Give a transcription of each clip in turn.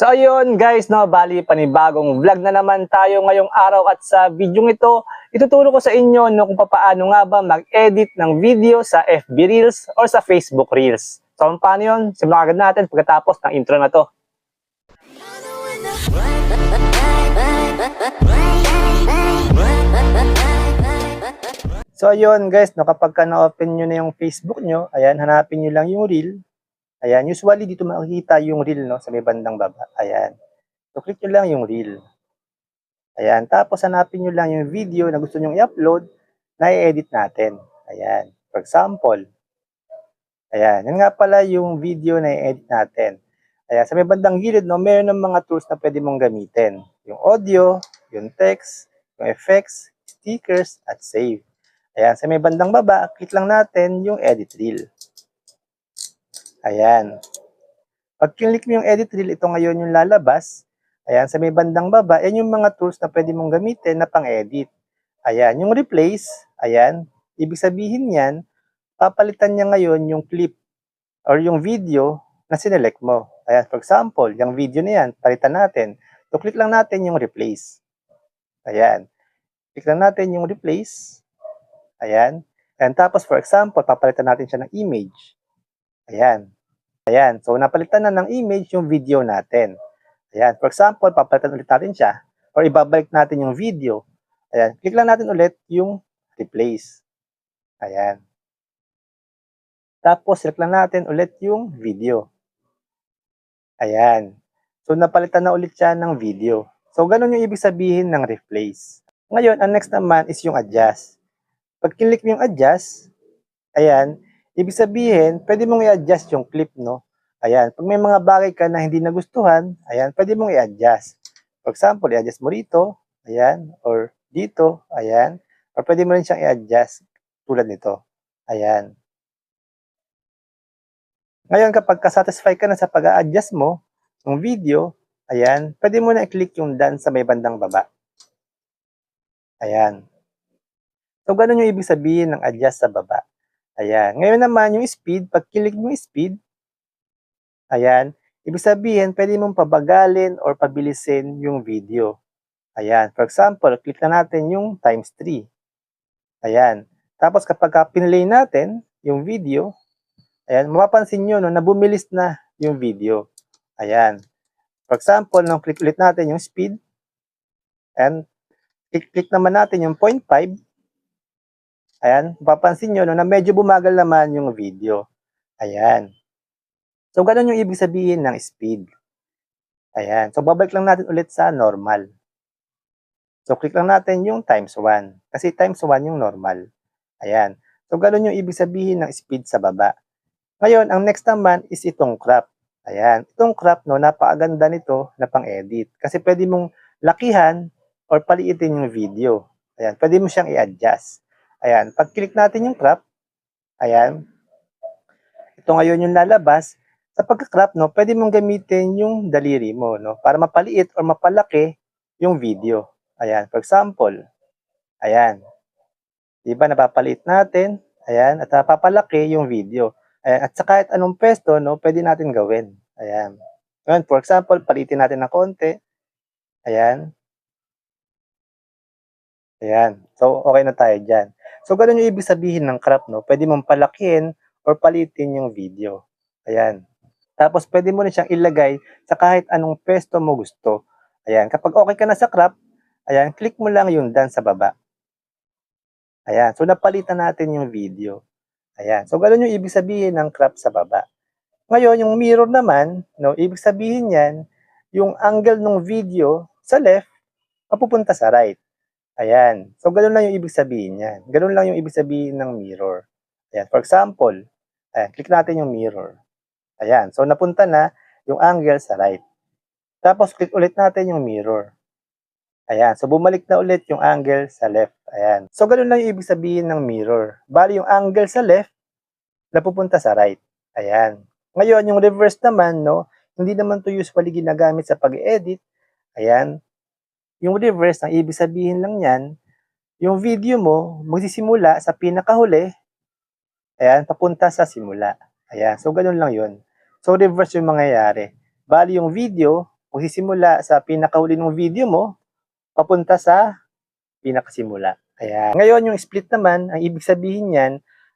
So ayun guys, no, bali panibagong vlog na naman tayo ngayong araw at sa video ito, ituturo ko sa inyo no, kung paano nga ba mag-edit ng video sa FB Reels or sa Facebook Reels. So paano yun? Simulan agad natin pagkatapos ng intro na to. So ayun guys, no, kapag ka na-open nyo na yung Facebook nyo, ayan, hanapin nyo lang yung reel. Ayan, usually dito makikita yung reel no, sa may bandang baba. Ayan. So click nyo lang yung reel. Ayan, tapos hanapin nyo lang yung video na gusto nyo i-upload na i-edit natin. Ayan, for example. Ayan, yan nga pala yung video na i-edit natin. Ayan, sa may bandang gilid, no, meron ng mga tools na pwede mong gamitin. Yung audio, yung text, yung effects, stickers, at save. Ayan, sa may bandang baba, click lang natin yung edit reel. Ayan. Pag click mo yung edit reel, ito ngayon yung lalabas. Ayan, sa may bandang baba, yan yung mga tools na pwede mong gamitin na pang-edit. Ayan, yung replace, ayan, ibig sabihin yan, papalitan niya ngayon yung clip or yung video na sinelect mo. Ayan, for example, yung video na yan, palitan natin. So, click lang natin yung replace. Ayan. Click lang natin yung replace. Ayan. And tapos, for example, papalitan natin siya ng image. Ayan. Ayan. So, napalitan na ng image yung video natin. Ayan. For example, papalitan ulit natin siya. Or ibabalik natin yung video. Ayan. Click lang natin ulit yung replace. Ayan. Tapos, select lang natin ulit yung video. Ayan. So, napalitan na ulit siya ng video. So, ganun yung ibig sabihin ng replace. Ngayon, ang next naman is yung adjust. Pag click mo yung adjust, ayan, ibig sabihin, pwede mong i-adjust yung clip, no? Ayan, pag may mga bagay ka na hindi nagustuhan, ayan, pwede mong i-adjust. For example, i-adjust mo rito, ayan, or dito, ayan, or pwede mo rin siyang i-adjust tulad nito. Ayan. Ngayon, kapag kasatisfy ka na sa pag-a-adjust mo ng video, ayan, pwede mo na i-click yung done sa may bandang baba. Ayan. So, ganun yung ibig sabihin ng adjust sa baba. Ayan. Ngayon naman, yung speed, pag click mo speed, ayan, ibig sabihin, pwede mong pabagalin or pabilisin yung video. Ayan. For example, click na natin yung times 3. Ayan. Tapos, kapag ka pinlay natin yung video, ayan, mapapansin nyo no, na bumilis na yung video. Ayan. For example, nung click ulit natin yung speed, and click-click naman natin yung 0.5, Ayan, papansin nyo no, na medyo bumagal naman yung video. Ayan. So, ganun yung ibig sabihin ng speed. Ayan. So, babalik lang natin ulit sa normal. So, click lang natin yung times 1. Kasi times 1 yung normal. Ayan. So, ganun yung ibig sabihin ng speed sa baba. Ngayon, ang next naman is itong crop. Ayan. Itong crop, no, napakaganda nito na pang-edit. Kasi pwede mong lakihan or paliitin yung video. Ayan. Pwede mo siyang i-adjust. Ayan, pag click natin yung crop, ayan, ito ngayon yung lalabas, sa pagka-crop, no, pwede mong gamitin yung daliri mo, no, para mapaliit or mapalaki yung video. Ayan, for example, ayan, di ba, napapaliit natin, ayan, at napapalaki yung video. Ayan, at sa kahit anong pwesto, no, pwede natin gawin. Ayan. Ngayon, for example, palitin natin ng konti. Ayan. Ayan. So, okay na tayo dyan. So, ganun yung ibig sabihin ng crop, no? Pwede mong palakihin or palitin yung video. Ayan. Tapos, pwede mo rin siyang ilagay sa kahit anong pwesto mo gusto. Ayan. Kapag okay ka na sa crop, ayan, click mo lang yung done sa baba. Ayan. So, napalitan natin yung video. Ayan. So, ganun yung ibig sabihin ng crop sa baba. Ngayon, yung mirror naman, no, ibig sabihin yan, yung angle ng video sa left, mapupunta sa right. Ayan. So, ganun lang yung ibig sabihin niyan. Ganun lang yung ibig sabihin ng mirror. Ayan. For example, ayan, click natin yung mirror. Ayan. So, napunta na yung angle sa right. Tapos, click ulit natin yung mirror. Ayan. So, bumalik na ulit yung angle sa left. Ayan. So, ganun lang yung ibig sabihin ng mirror. Bali, yung angle sa left, napupunta sa right. Ayan. Ngayon, yung reverse naman, no, hindi naman to usually ginagamit sa pag-edit. Ayan. Yung reverse, ang ibig sabihin lang yan, yung video mo magsisimula sa pinakahuli, ayan, papunta sa simula. Ayan, so ganun lang yun. So reverse yung mangyayari. Bali yung video, magsisimula sa pinakahuli ng video mo, papunta sa pinakasimula. Ayan. Ngayon, yung split naman, ang ibig sabihin niyan,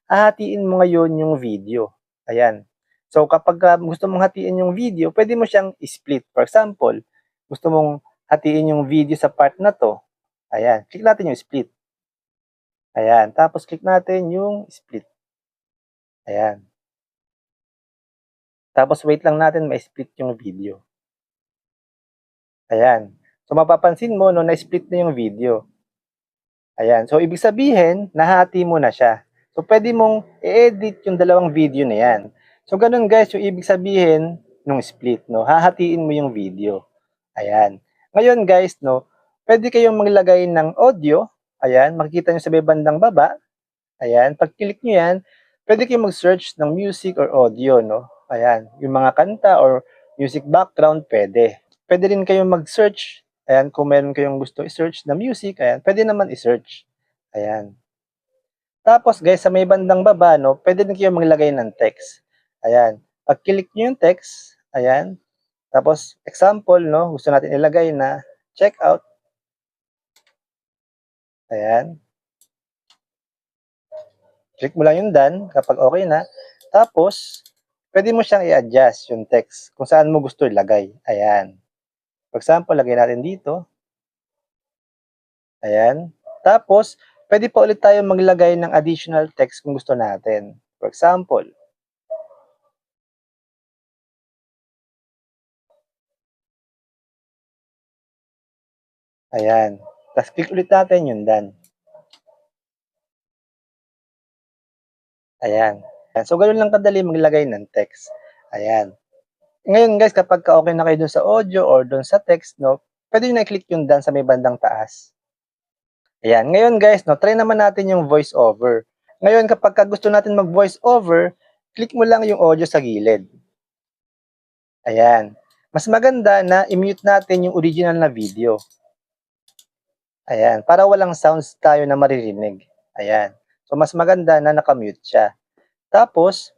hahatiin mo ngayon yung video. Ayan. So, kapag ah, gusto mong hatiin yung video, pwede mo siyang split. For example, gusto mong hatiin yung video sa part na to. Ayan. Click natin yung split. Ayan. Tapos, click natin yung split. Ayan. Tapos, wait lang natin ma-split yung video. Ayan. So, mapapansin mo, no, na-split na yung video. Ayan. So, ibig sabihin, nahati mo na siya. So, pwede mong i-edit yung dalawang video na yan. So, ganun guys, yung ibig sabihin nung split, no? Hahatiin mo yung video. Ayan. Ngayon guys, no, pwede kayong maglagay ng audio. Ayan, makikita nyo sa may bandang baba. Ayan, pag click nyo yan, pwede kayong mag-search ng music or audio, no? Ayan, yung mga kanta or music background, pwede. Pwede rin kayong mag-search. Ayan, kung meron kayong gusto i-search na music, ayan, pwede naman i-search. Ayan. Tapos guys, sa may bandang baba, no, pwede din kayong maglagay ng text. Ayan. Pag click nyo yung text, ayan. Tapos, example, no, gusto natin ilagay na check out. Ayan. Click mo lang yung done kapag okay na. Tapos, pwede mo siyang i-adjust yung text kung saan mo gusto ilagay. Ayan. For example, lagay natin dito. Ayan. Tapos, pwede pa ulit tayo maglagay ng additional text kung gusto natin. For example, ayan. Tapos click ulit natin yung done. Ayan. So, ganun lang kadali maglagay ng text. Ayan. Ngayon guys, kapag ka okay na kayo dun sa audio or dun sa text, no, pwede nyo na-click yung done sa may bandang taas. Ayan. Ngayon guys, no, try naman natin yung voice over. Ngayon, kapag ka gusto natin mag voice over, click mo lang yung audio sa gilid. Ayan. Mas maganda na i-mute natin yung original na video. Ayan. Para walang sounds tayo na maririnig. Ayan. So, mas maganda na nakamute siya. Tapos,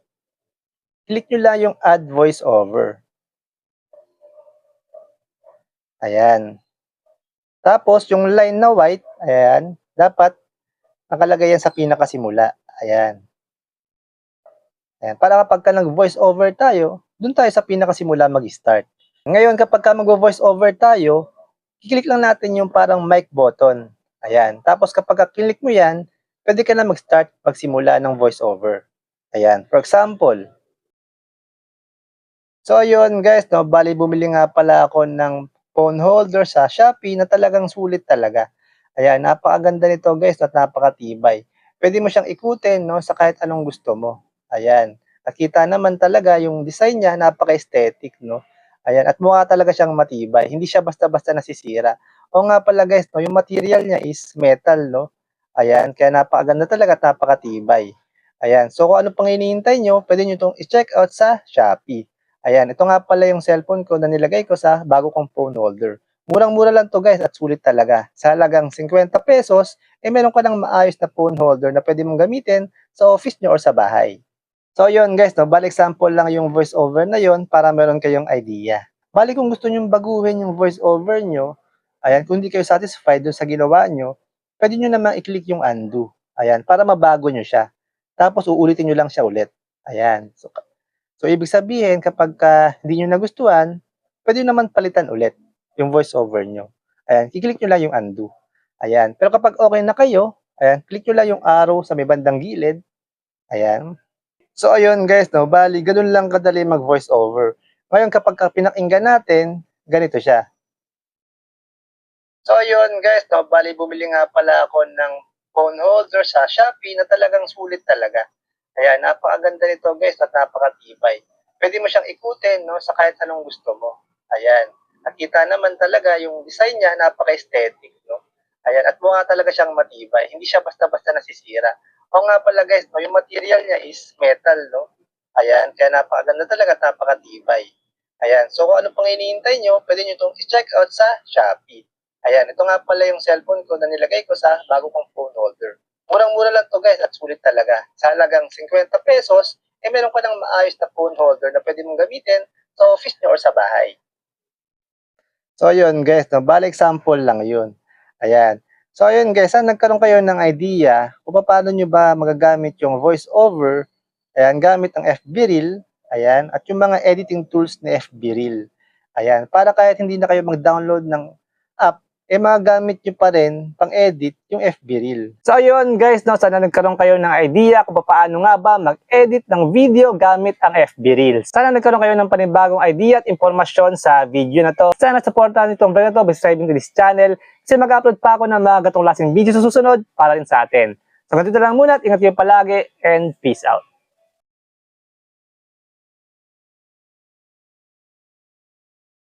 click nyo lang yung add voice over. Ayan. Tapos, yung line na white, ayan, dapat nakalagay yan sa pinakasimula. Ayan. Ayan. Para kapag ka nag-voice over tayo, dun tayo sa pinakasimula mag-start. Ngayon, kapag ka mag-voice over tayo, kiklik lang natin yung parang mic button. Ayan. Tapos kapag ka-click mo yan, pwede ka na mag-start pagsimula ng voice over. Ayan. For example, So, ayun guys, no, bali bumili nga pala ako ng phone holder sa Shopee na talagang sulit talaga. Ayan, napakaganda nito guys at napakatibay. Pwede mo siyang ikutin no, sa kahit anong gusto mo. Ayan. Nakita naman talaga yung design niya, napaka-aesthetic, no? Ayan, at mukha talaga siyang matibay. Hindi siya basta-basta nasisira. O nga pala guys, no, yung material niya is metal, no? Ayan, kaya napakaganda talaga at napakatibay. Ayan, so kung ano pang hinihintay nyo, pwede nyo itong i-check out sa Shopee. Ayan, ito nga pala yung cellphone ko na nilagay ko sa bago kong phone holder. Murang-mura lang to guys at sulit talaga. Sa halagang 50 pesos, eh meron ka ng maayos na phone holder na pwede mong gamitin sa office nyo or sa bahay. So yun guys, no, balik sample lang yung voice over na yon para meron kayong idea. Bali kung gusto nyo baguhin yung voice over nyo, ayan, kung hindi kayo satisfied dun sa ginawa nyo, pwede nyo naman i-click yung undo. Ayan, para mabago nyo siya. Tapos uulitin nyo lang siya ulit. Ayan. So, So, ibig sabihin, kapag ka hindi nyo nagustuhan, pwede nyo naman palitan ulit yung voiceover nyo. Ayan, kiklik nyo lang yung undo. Ayan. Pero kapag okay na kayo, ayan, click nyo lang yung arrow sa may bandang gilid. Ayan. So, ayun guys, no, bali, ganun lang kadali mag voiceover. Ngayon, kapag ka pinakinggan natin, ganito siya. So, ayun guys, no, bali, bumili nga pala ako ng phone holder sa Shopee na talagang sulit talaga. Ayan, napakaganda nito guys at napakatibay. Pwede mo siyang ikutin no, sa kahit anong gusto mo. Ayan. Nakita naman talaga yung design niya, napaka-aesthetic. No? Ayan, at mukha talaga siyang matibay. Hindi siya basta-basta nasisira. O nga pala guys, no, yung material niya is metal. No? Ayan, kaya napakaganda talaga at napakatibay. Ayan, so kung ano pang hinihintay nyo, pwede nyo itong i-check out sa Shopee. Ayan, ito nga pala yung cellphone ko na nilagay ko sa bago kong phone holder. Murang-mura lang to guys at sulit talaga. Sa halagang 50 pesos, eh meron ka ng maayos na phone holder na pwede mong gamitin sa office nyo or sa bahay. So, yun guys, no? bali example lang yun. Ayan. So, ayun guys, saan nagkaroon kayo ng idea kung paano nyo ba magagamit yung voice over, ayan, gamit ang FB Reel, ayan, at yung mga editing tools ni FB Reel. Ayan, para kahit hindi na kayo mag-download ng app, eh magagamit nyo pa rin pang-edit yung FB Reel. So ayun guys, no, sana nagkaroon kayo ng idea kung paano nga ba mag-edit ng video gamit ang FB Reels. Sana nagkaroon kayo ng panibagong idea at impormasyon sa video na to. Sana supportahan nitong vlog na to by subscribing to this channel kasi mag-upload pa ako ng mga gatong lasing video sa susunod para rin sa atin. So ganito lang muna at ingat kayo palagi and peace out.